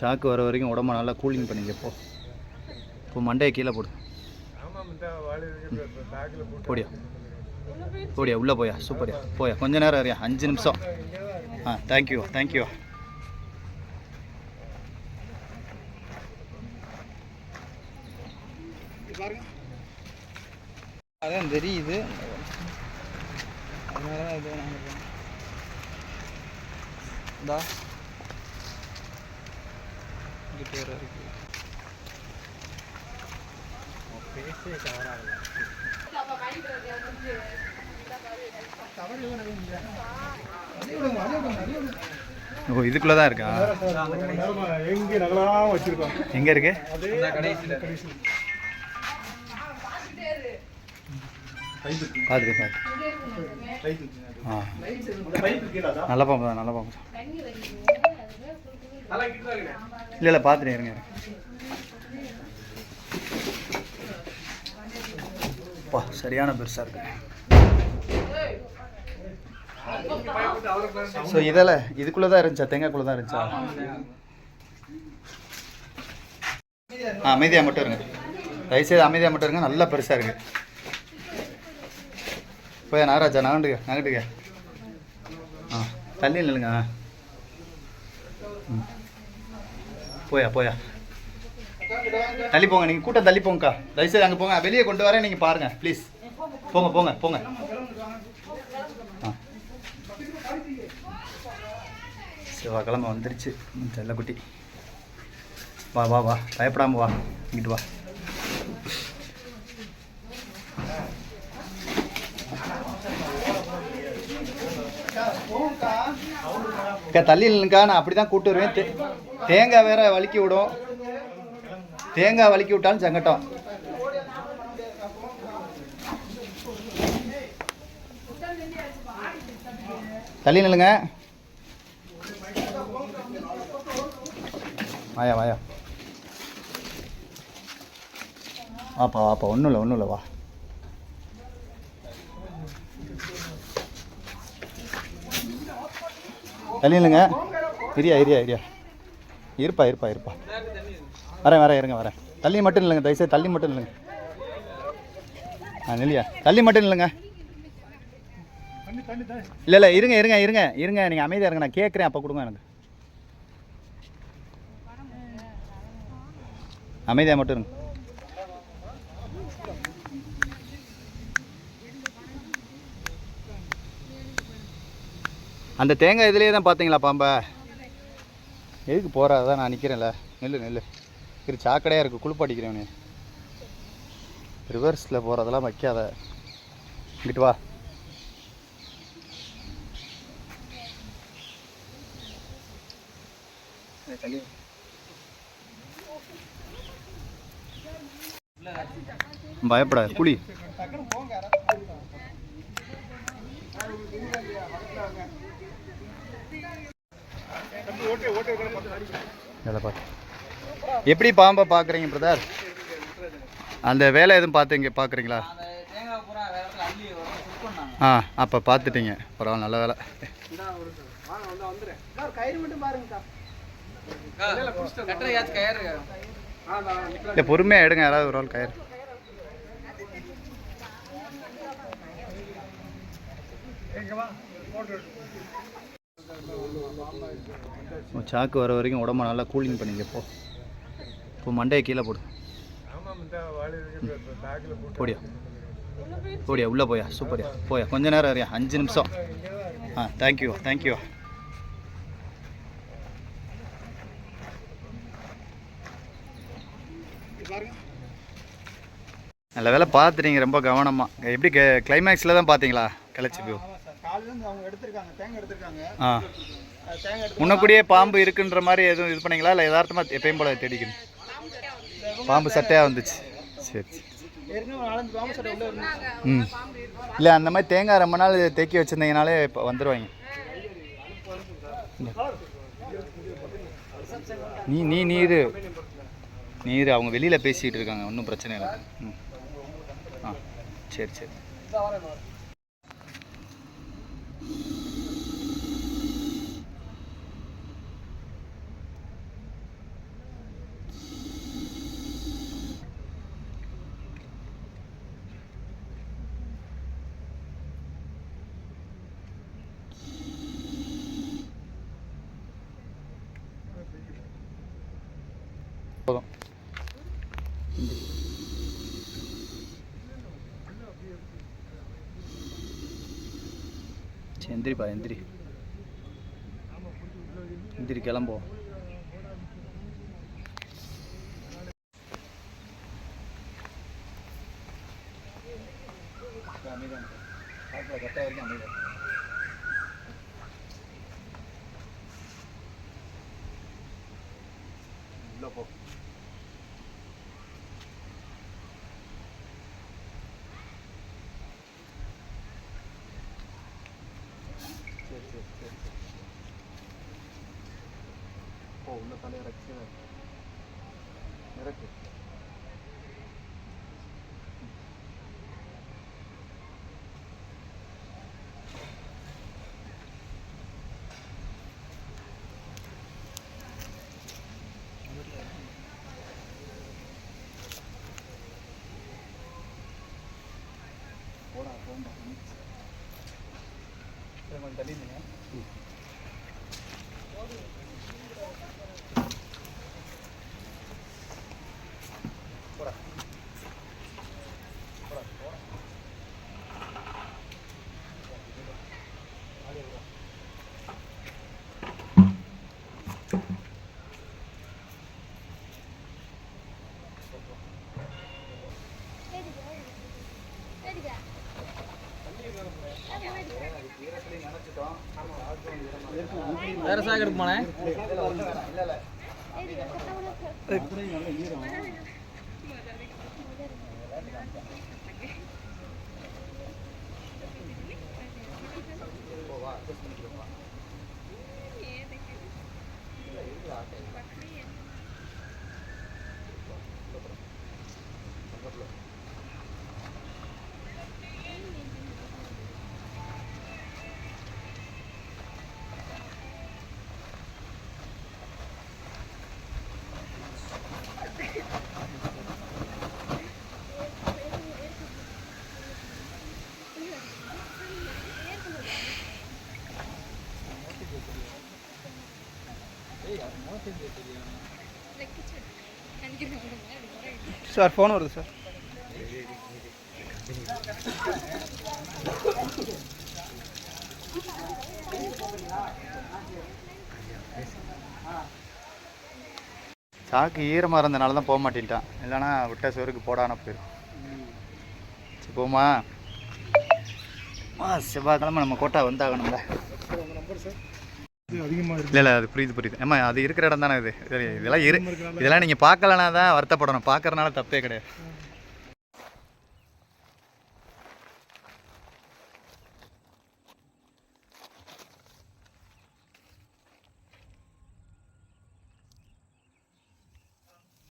சாக்கு வர வரைக்கும் உடம்ப நல்லா கூலிங் பண்ணிக்க இப்போ இப்போ மண்டையை கீழே போடு. போடியா. போடியா உள்ளே போயா சூப்பர்யா. போயா கொஞ்ச நேரம் அறியா அஞ்சு நிமிஷம். ஆ தேங்க்யூ தேங்க்யூ அதான் தெரியுது. அதனால தான் இது நாங்கள் இந்தா. இங்கிட்டு வேற இருக்கு. ஓ இதுக்குள்ளே தான் இருக்கா எங்கே நகலாம் வச்சிருக்கோம் எங்கே இருக்கு? பார்த்து ஆ. நல்ல பாம்பு தான் நல்ல பாம்பு. தான் இல்லை இல்லை பார்த்துட்டு இருங்க அப்பா சரியான பெருசாக இருக்கு. ஸோ இதில் இதுக்குள்ளே தான் இருந்துச்சா? தேங்காய்க்குள்ளே தான் இருந்துச்சா? ஆ அமைதியாக மட்டும் இருங்க. தயவுசெய்து அமைதியாக மட்டும் இருங்க. நல்லா பெருசாக இருக்கு. போய் நாகராஜா நகண்டுக்க நகண்டுக்க ஆ தள்ளி இல்லைங்க போயா போயா. தள்ளி போங்க நீங்கள் கூட்டம் தள்ளி போங்கக்கா தயவுசெய்து அங்கே போங்க. வெளியே கொண்டு வரேன் நீங்கள் பாருங்கள் ப்ளீஸ் போங்க போங்க போங்க. ஆ. செவ்வாய்க்கிழமை வந்துருச்சு. ம், செல்லக்குட்டி. வா வா வா. பயப்படாமல் வா. இங்கிட்டு வா. அக்கா தள்ளி இல்லைங்கக்கா நான் அப்படி தான் கூட்டு வருவேன். தே- தேங்காய் வேற வலிக்கி விடும். தேங்காய் வலிக்கி விட்டாலும் சங்கட்டம். தள்ளி நில்லுங்க. வாயா வாயா. வாப்பா வாப்பா ஒன்றும் இல்லை ஒன்றும் இல்லை வா. தள்ளி இல்லைங்க இரியா இரியா இரியா இருப்பா இருப்பா இருப்பா. வரேன் வரேன் இருங்க வரேன். தள்ளி மட்டும் இல்லைங்க தயவுசெய்து தள்ளி மட்டும் இல்லைங்க ஆ இல்லையா தள்ளி மட்டும் இல்லைங்க இல்லை இல்லை இருங்க இருங்க இருங்க இருங்க. நீங்கள் அமைதியாக இருங்க நான் கேட்குறேன் அப்போ கொடுங்க எனக்கு. அமைதியாக மட்டும் இருங்க. அந்த தேங்காய் இதுலேயே தான் பார்த்தீங்களா பாம்பை? எதுக்கு போகிறாதான் நான் நிற்கிறேன்ல நெல்லு நெல்லு. இரு சாக்கடையாக இருக்குது குளிப்பாட்டிக்கிறேன் நீ ரிவர்ஸில் போகிறதெல்லாம் வைக்காத. இங்கிட்டு வா. பயப்படாது குழி. இதில் பார்த்து எப்படி பாம்பை பார்க்குறீங்க பிரதர் அந்த வேலை எதுவும் பார்த்து இங்கே பார்க்குறீங்களா? ஆ அப்போ பார்த்துட்டீங்க. பரவாயில்ல நல்ல வேலை. இல்லை பொறுமையாக எடுங்க யாராவது ஒரு ஆள் கயிறு. போட்டு சாக்கு வர வரைக்கும் உடம்ப நல்லா கூலிங் பண்ணிங்க போ. இப்போ மண்டையை கீழே போடு. போடியா? போடியா? உள்ளே போயா? சூப்பர்யா போயா? கொஞ்ச நேரம் அறியா அஞ்சு நிமிஷம். ஆ தேங்க்யூ தேங்க்யூ நல்ல வேலை பார்த்துட்டீங்க ரொம்ப கவனமாக எப்படி கிளைமேக்ஸில் தான் பார்த்தீங்களா? கிளச்சி வியூ ஆ. முன்னக்கூடியே பாம்பு இருக்குன்ற மாதிரி எதுவும் இது பண்ணீங்களா? இல்லை யதார்த்தமாக எப்பயும் போல தேடிக்கணும். பாம்பு சட்டையாக வந்துச்சு. சரி ம். இல்லை அந்த மாதிரி தேங்காய் ரொம்ப நாள் தேக்கி வச்சுருந்தீங்கனாலே இப்போ வந்துடுவாங்க நீ நீ நீர் நீர் அவங்க வெளியில் பேசிகிட்டு இருக்காங்க. ஒன்றும் பிரச்சனை இல்லை. ம். ஆ சரி சரி. ஆச்சு. எந்திரிப்பா எந்திரி. எந்திரி கிளம்புவோம் உள்ள போ சரி சரி சரி சரி ஓ உள்ள தலையை இறக்கு இறக்கு போடா போண்டா சரி வேற சாக எடுக்குமாண்ணே இல்ல சார் ஃபோன் வருது சார். சாக்கு ஈரமாக இருந்தனால தான் போக மாட்டேன்ட்டான். இல்லைன்னா விட்ட சோறுக்கு போடான போயிடும் சரி போமா ஆ செவ்வாய்க்கிழமை நம்ம கோட்டா வந்தாகணும்ல. இது இல்லை இல்லை அது புரியுது புரியுது. ஏம்மா அது இருக்கிற இடம் தானே இது? சரி இதெல்லாம் இரு. இதெல்லாம் நீங்கள் பார்க்கலனா தான் வருத்தப்படணும். பார்க்கறனால தப்பே கிடையாது.